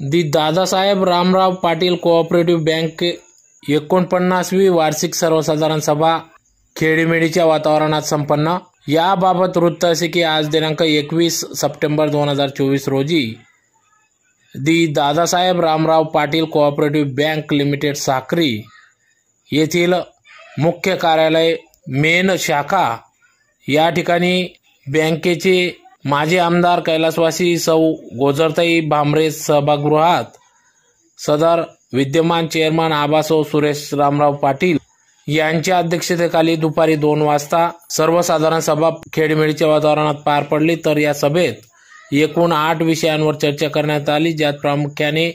The Dadasaheb Ramrao Patil cooperative bank एकोणपन्नासवी वार्षिक सर्वसाधारण सभा खेडीमेडीच्या वातावरणात संपन्न. याबाबत वृत्त असे की आज दिनांक एकवीस सप्टेंबर दोन हजार चोवीस रोजी the Dadasaheb Ramrao Patil cooperative bank limited Sakhri येथील मुख्य कार्यालय मेन शाखा या ठिकाणी बँकेचे माजी आमदार कैलासवासी सौ गोजरताई भांबरे सभागृहात सदर विद्यमान चेअरमन आबासो सुरेश रामराव पाटील यांच्या अध्यक्षतेखाली दुपारी दोन वाजता सर्वसाधारण सभा खेडमेडीच्या वातावरणात पार पडली. तर या सभेत एकूण आठ विषयांवर चर्चा करण्यात आली. ज्यात प्रामुख्याने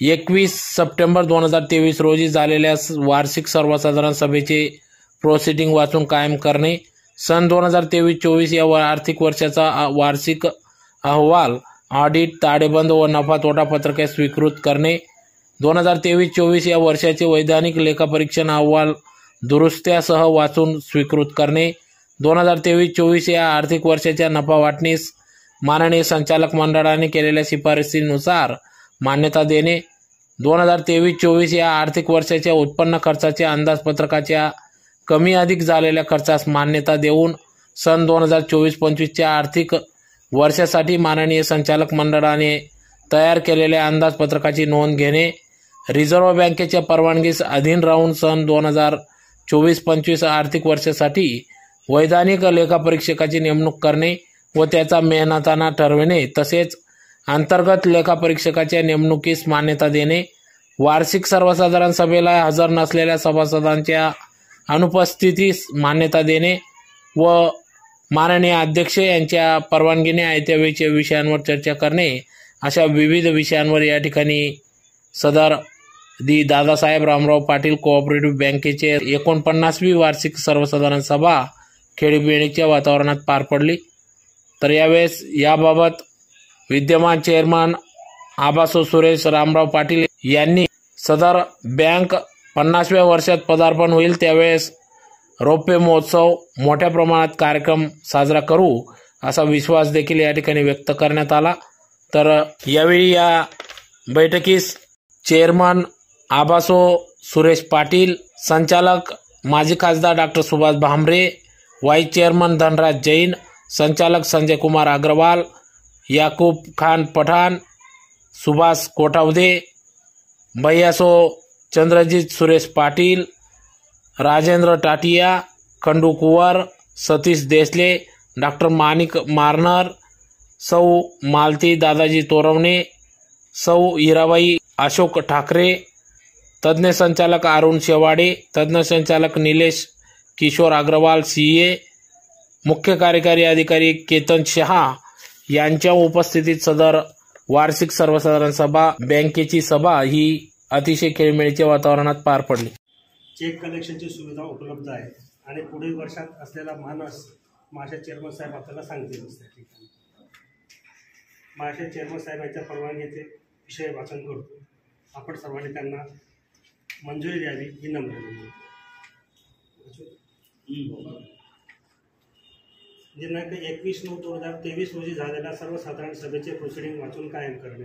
एकवीस सप्टेंबर दोन हजार तेवीस रोजी झालेल्या वार्षिक सर्वसाधारण सभेचे प्रोसिडिंग वाचून कायम करणे सन दोन हजार तेवीस चोवीस या आर्थिक वर्षाचा वार्षिक अहवाल ऑडिट ताळेबंद व नफा तोटा पत्रके स्वीकृत करणे. दोन हजार तेवीस चोवीस या वर्षाचे वैधानिक लेखापरीक्षण अहवाल दुरुस्त्यासह वाचून स्वीकृत करणे. दोन हजार तेवीस चोवीस या आर्थिक वर्षाच्या नफा वाटणीस माननीय संचालक मंडळाने केलेल्या शिफारसीनुसार मान्यता देणे. दोन हजार तेवीस चोवीस या आर्थिक वर्षाच्या उत्पन्न खर्चाच्या अंदाजपत्रकाच्या कमी अधिक झालेल्या खर्चास मान्यता देऊन सन दोन हजार चोवीस पंचवीसच्या आर्थिक वर्षासाठी माननीय संचालक मंडळाने तयार केलेल्या अंदाजपत्रकाची नोंद घेणे रिझर्व्ह बँकेच्या परवानगीस अधीन राहून सन दोन हजार चोवीस पंचवीस आर्थिक वर्षासाठी वैधानिक लेखापरीक्षकाची नेमणूक करणे व त्याचा मेहनताना ठरविणे तसेच अंतर्गत लेखापरीक्षकाच्या नेमणुकीस मान्यता देणे वार्षिक सर्वसाधारण सभेला हजर नसलेल्या सभासदांच्या अनुपस्थितीस मान्यता देणे व माननीय अध्यक्ष यांच्या परवानगीने आयत्यावेळच्या विषयांवर चर्चा करणे अशा विविध विषयांवर या ठिकाणी सदर दी दादासाहेब रामराव पाटील कोऑपरेटिव्ह बँकेचे एकोणपन्नासवी वार्षिक सर्वसाधारण सभा खेडीमेडीच्या वातावरणात पार पडली. तर यावेळेस याबाबत विद्यमान चेअरमन आबासो सुरेश रामराव पाटील यांनी सदर बँक पन्नासव्या वर्षात पदार्पण होईल त्यावेळेस रौप्य महोत्सव मोठ्या प्रमाणात कार्यक्रम साजरा करू असा विश्वास देखील या ठिकाणी व्यक्त करण्यात आला. तर यावेळी या बैठकीस चेअरमन आबासो सुरेश पाटील संचालक माजी खासदार doctor Subhash Bhamre vice chairman Dhanraj Jain संचालक संजय कुमार अग्रवाल याकूब खान पठाण सुभाष कोठावदे भैयासो चंद्रजीत सुरेश पाटील राजेंद्र टाटिया खंडू कुवर सतीश देसले डॉक्टर माणिक मारनर सौ मालती दादाजी तोरवणे सौ हिराबाई अशोक ठाकरे तज्ज्ञ संचालक अरुण शेवाडे तज्ज्ञ संचालक निलेश किशोर अग्रवाल सी ए मुख्य कार्यकारी अधिकारी केतन शहा यांच्या उपस्थितीत सदर वार्षिक सर्वसाधारण सभा बँकेची सभा ही अतिशय खेळमेळीच्या वातावरणात पार पडली. चेक कलेक्शनची सुविधा उपलब्ध आहे आणि पुढील वर्षात असलेला मानस माझ्या चेअरमन साहेब आपल्याला सांगतील. त्या ठिकाणी माझ्या चेअरमन साहेबांच्या परवानगीचे विषय वाचन करतो आपण सर्वांनी त्यांना मंजुरी द्यावी ही नम्र दिनांक एकवीस नऊ दोन हजार तेवीस रोजी झालेल्या सर्वसाधारण सभेचे प्रोसिडिंग वाचून कायम करणे.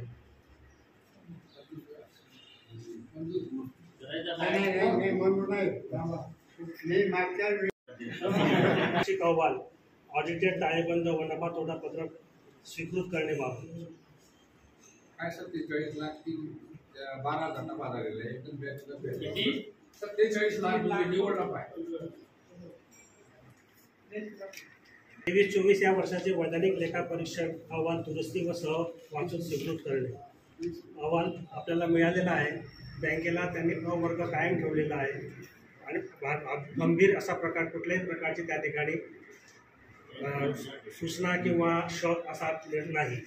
अहवाल ऑडिटेड ताळेबंद व नफा तोटा पत्रक स्वीकृत करणे बाबत. काय सत्तेचाळीस लाख तीन बारा हजार नफा झालेला आहे. सत्तेचाळीस लाख म्हणजे निवड नफा आहे. तेवीस चोवीस या वर्षाचे वैधानिक लेखापरीक्षण अहवाल दुरुस्ती व सह वाचून स्वीकृत करणे. अहवाल आपल्याला मिळालेला आहे. बँकेला त्यांनी अवर्ग वर्ग कायम ठेवलेला आहे. आणि गंभीर असा प्रकार कुठल्याही प्रकारची त्या ठिकाणी सूचना किंवा शॉक असा नाही.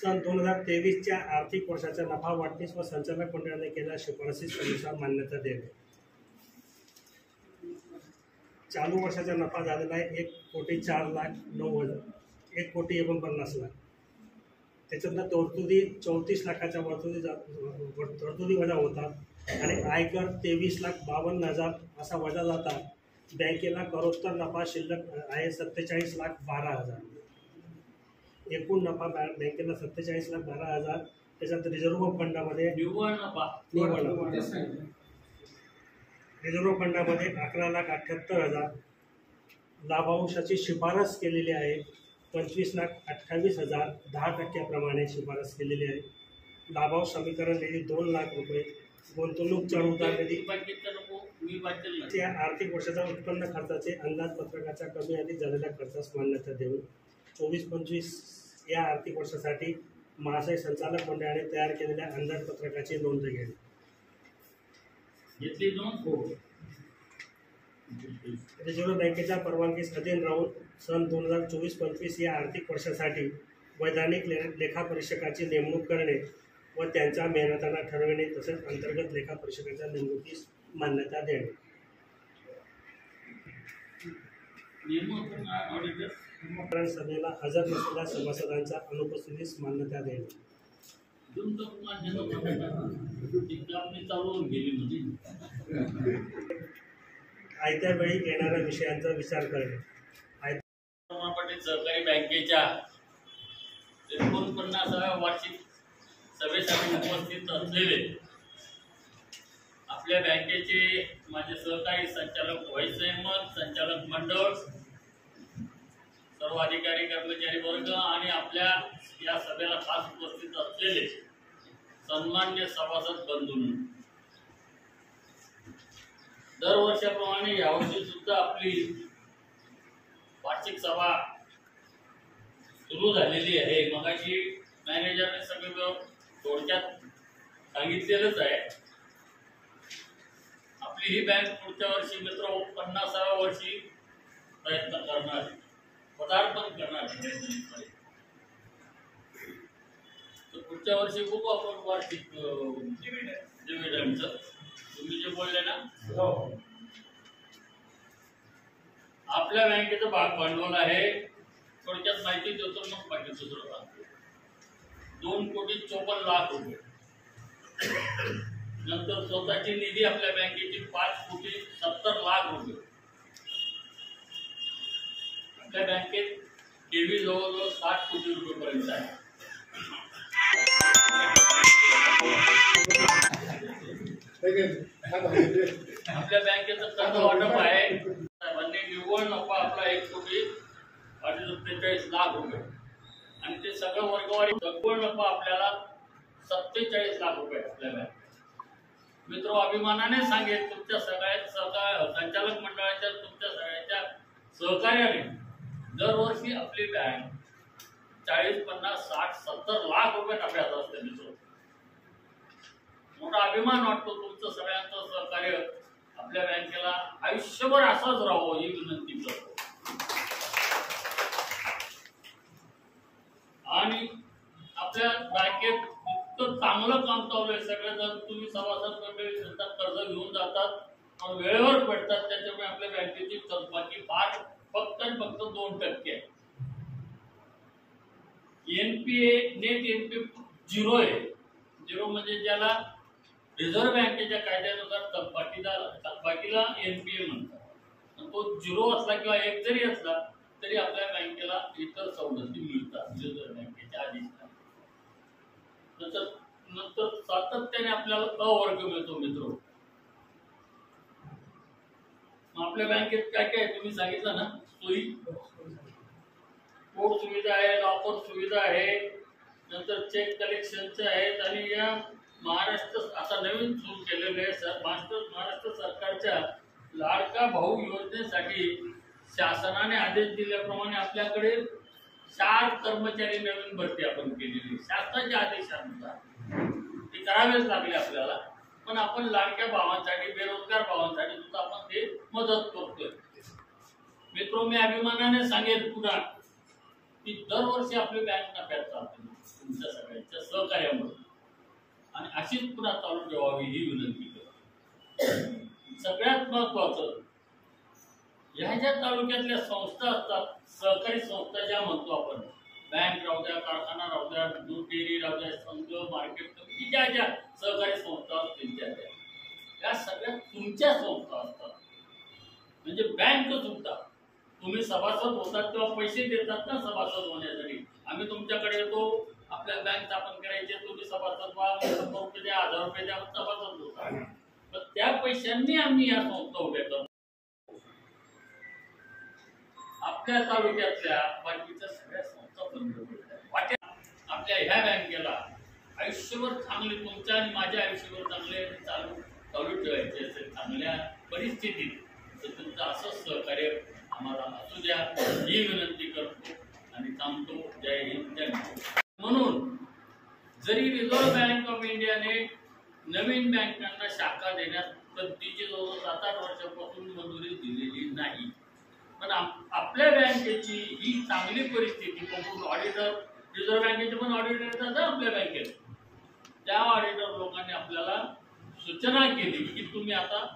सन दोन हजार तेवीसच्या आर्थिक वर्षाच्या नफा वाटणीस व संचालक मंडळाने केलेल्या शिफारसीनुसार मान्यता देणे चालू वर्षाचा नफा झालेला आहे एक कोटी चार लाख नऊ हजार एक कोटी एकोणपन्नास लाख. त्याच्यातनं तरतुदी चौतीस लाखाच्या तरतुदी तरतुदी वजा होतात. आणि आयकर तेवीस लाख बावन्न हजार असा वजा जातात. बँकेला करोत्तर नफा शिल्लक आहे सत्तेचाळीस लाख बारा हजार. एकूण नफा बँकेला सत्तेचाळीस लाख बारा हजार. त्याच्यात रिझर्व्ह फंडामध्ये निव्वळ नफा. रिझर्व्ह फंडामध्ये अकरा लाख अठ्ठ्याहत्तर हजार. लाभांशाची शिफारस केलेली आहे. पंचवीस लाख अठ्ठावीस हजार दहा टक्क्याप्रमाणे शिफारस केलेली आहे. लाभांश समीकरण निधी दोन लाख रुपये. गुंतवणूक चढउतार निधी त्या आर्थिक वर्षाच्या उत्पन्न खर्चाचे अंदाजपत्रकाच्या कमी अधिक झालेल्या खर्चास मान्यता देऊन चोवीस पंचवीस या आर्थिक वर्षासाठी महाशय संचालक मंडळाने तयार केलेल्या अंदाजपत्रकाची नोंद घेणे. घेतली दोन रिझर्व्ह बँकेच्या परवानगीस अधीन राहून सन दोन हजार चोवीस पंचवीस या आर्थिक वर्षासाठी वैधानिक ले लेखापरीक्षकाची नेमणूक करणे व त्यांच्या मेहनतांना ठरविणे तसेच अंतर्गत लेखापरीक्षकाच्या नेमणुकीस मान्यता देणे. सभेला हजर नसलेल्या सभासदांच्या अनुपस्थितीस मान्यता देणे. चालू गेली म्हणजे आयत्या वेळी येणाऱ्या विषयांचा विचार करणे. रमण पाटील सहकारी बँकेच्या एकोणपन्नासाव्या वार्षिक सभेसाठी उपस्थित असलेले आपल्या बँकेचे माझे सहकारी संचालक व्हाईस अहमद संचालक मंडळ सर्व अधिकारी कर्मचारी वर्ग आणि आपल्या या सभेला खास उपस्थित असलेले सन्मान्य सभासद बंधूंनो दरवर्षाप्रमाणे यावर्षी सुद्धा आपली वार्षिक सभा सुरू झालेली आहे मगाशी मॅनेजरने सगळं थोडक्यात सांगितलेलंच आहे आपली ही बँक पुढच्या वर्षी मित्र पन्नासाव्या वर्षी प्रयत्न करणार. पदार्पण करणार. तर पुढच्या वर्षी खूप आपण वार्षिक डिव्हिडंडचं तुम्ही जे बोलले ना आपल्या बँकेचं भांडवल आहे. थोडक्यात माहिती देतो, मग बाकी दुसरं दोन कोटी चोपन्न लाख रुपये. नंतर स्वतःची निधी आपल्या बँकेची पाच कोटी सत्तर लाख रुपये. आपल्या बँकेत ठेवी जवळजवळ साठ कोटी रुपयेपर्यंत आहे. आपल्या बँकेचं कर्ज वाटप आहे. साहेबांनी निव्वळ नफा आपला एक कोटी अडीच सत्तेचाळीस लाख रुपये. आणि ते सगळं वर्गवारी निव्वळ नफा आपल्याला सत्तेचाळीस लाख रुपये आपल्या बँकेत. मित्र अभिमानाने सांगेल तुमच्या सगळ्या सहकार संचालक मंडळाच्या तुमच्या सगळ्यांच्या सहकार्याने दरवर्षी आपली बँक चाळीस पन्नास साठ सत्तर लाख रुपये नफ्यात असते मित्र. मोठा अभिमान वाटतो तुमचं सगळ्यांचं सहकार्य आपल्या बँकेला. आयुष्यभर असाच राहावं ही विनंती करतो. आणि आपल्या बँकेत इतकं चांगलं काम चालू आहे. सगळेजण तुम्ही सभासद मंडळी घेतात कर्ज घेऊन जातात वेळेवर पडतात त्याच्यामुळे आपल्या बँकेची थकबाकी फार फक्त आणि फक्त दोन टक्के आहे. एनपीए नेट एनपीए झिरो आहे. झिरो म्हणजे ज्याला रिझर्व्ह बँकेच्या कायद्यानुसार थकबाकीला एन पी ए म्हणतात. तो झिरो असला किंवा एक जरी असला तरी आपल्या बँकेला इतर सवलती मिळतात रिझर्व्ह बँकेच्या आधीच नंतर नंतर सातत्याने आपल्याला अ वर्ग मिळतो मित्र. आपल्या बँकेत काय काय तुम्ही सांगितलं ना? सोयी. कोड सुविधा आहे लॉकर सुविधा आहे नंतर चेक कलेक्शनचे आहेत आणि या महाराष्ट्र आता नवीन सुरू केलेले आहे सर. महाराष्ट्र महाराष्ट्र सरकारच्या लाडका भाऊ योजनेसाठी शासनाने आदेश दिल्याप्रमाणे आपल्याकडे चार कर्मचारी नवीन भरती आपण केलेली शासनाच्या आदेशानुसार. ते करावेच लागले आपल्याला. पण आपण लाडक्या भावांसाठी बेरोजगार भावांसाठी सुद्धा आपण ते मदत करतोय. मित्र मी अभिमानाने सांगेल पुन्हा की दरवर्षी आपली बँक नफ्यात चालते. तुमच्या सगळ्यांच्या सहकार्यामुळे. आणि अशीच पुन्हा चालू ठेवावी ही विनंती करतो. सगळ्यात महत्वाचं ह्या ज्या तालुक्यातल्या संस्था असतात सहकारी संस्था ज्या म्हणतो आपण बँक राहू द्या कारखाना राहू द्या दूध डेअरी राहू द्या संघ मार्केट कमिटी ज्या ज्या सहकारी संस्था असतील त्या त्या. या सगळ्या तुमच्या संस्था असतात. म्हणजे बँक सुद्धा तुम्ही सभासद होतात तेव्हा पैसे देतात ना सभासद होण्यासाठी. आम्ही तुमच्याकडे येतो आपल्याला बँक स्थापन करायची तुम्ही सभासद व्हा शंभर रुपये द्या हजार रुपये द्या सभासद होता पण त्या पैशांनी आम्ही या संस्था उभ्या करतो आपल्या तालुक्यातल्या बाकीच्या सगळ्या संस्था बंद वाट्या आपल्या ह्या बँकेला आयुष्यभर चांगले तुमच्या आणि माझ्या आयुष्यभर चांगले चालू चालू ठेवायचे असेल चांगल्या परिस्थितीत तर तुमचं असंच सहकार्य आम्हाला असू द्या ही विनंती करतो आणि थांबतो. जय हिंद जय म्हणून जरी रिझर्व्ह बँक ऑफ इंडियाने नवीन बँकांना शाखा देण्यास पद्धतीची जवळ सात आठ वर्षापासून मंजुरी दिलेली नाही. पण आपल्या बँकेची ही चांगली परिस्थिती बघून ऑडिटर रिझर्व्ह बँकेचे पण ऑडिटर येतात ना आपल्या बँकेत. त्या ऑडिटर लोकांनी आपल्याला सूचना केली की तुम्ही आता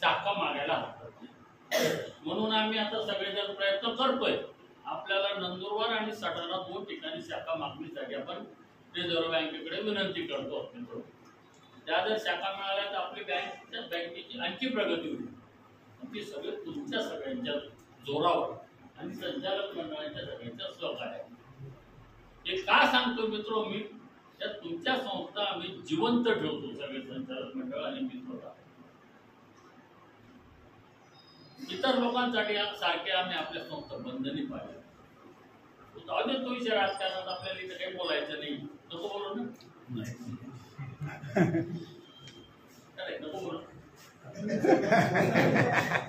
शाखा मागायला हरकत म्हणून आम्ही आता सगळेजण प्रयत्न करतोय. आपल्याला नंदुरबार आणि सटाणा दोन ठिकाणी शाखा मागणीसाठी आपण रिझर्व्ह बँकेकडे विनंती करतो मित्र त्या जर शाखा मिळाल्या तर आपली बँक त्या बँकेची आणखी प्रगती होईल. ती सगळे तुमच्या सगळ्यांच्या जोरावर आणि संचालक मंडळाच्या सगळ्यांच्या सहकार्याने. हे का सांगतो मित्र मी? त्या तुमच्या संस्था आम्ही जिवंत ठेवतो सगळे संचालक मंडळ आणि मित्र इतर लोकांसाठी सारखे आम्ही आपल्या संस्था बंधनी पाहिजे जाऊ दे तो विषय राजकारणात आपल्याला इथे काही बोलायचं नाही. नको बोलू ना. नको बोलू.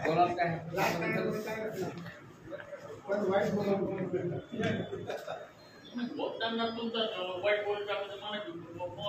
बोलाल काय? बोलताना तुमचा वाईट बोलता मला